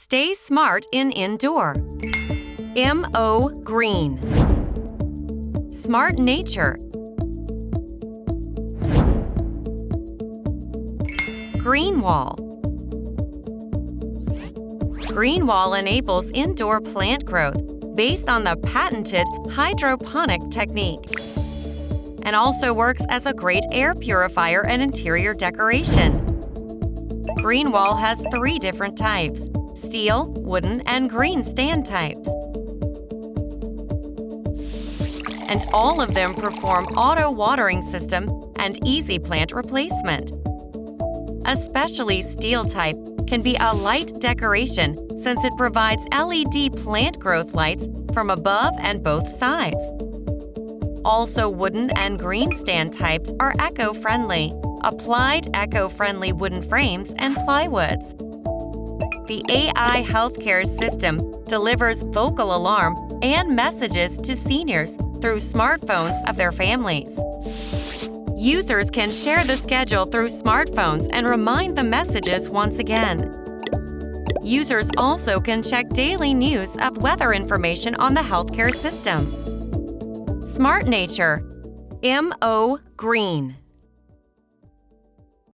Stay smart in indoor. M.O. Green. Smart nature. Green wall. Green wall enables indoor plant growth based on the patented hydroponic technique and also works as a great air purifier and interior decoration. Green wall has three different types steel, wooden, and green stand types. And all of them perform auto watering system and easy plant replacement. Especially steel type can be a light decoration since it provides LED plant growth lights from above and both sides. Also, wooden and green stand types are eco friendly, applied eco friendly wooden frames and plywoods. The AI healthcare system delivers vocal alarm and messages to seniors through smartphones of their families. Users can share the schedule through smartphones and remind the messages once again. Users also can check daily news of weather information on the healthcare system. Smart Nature M.O. Green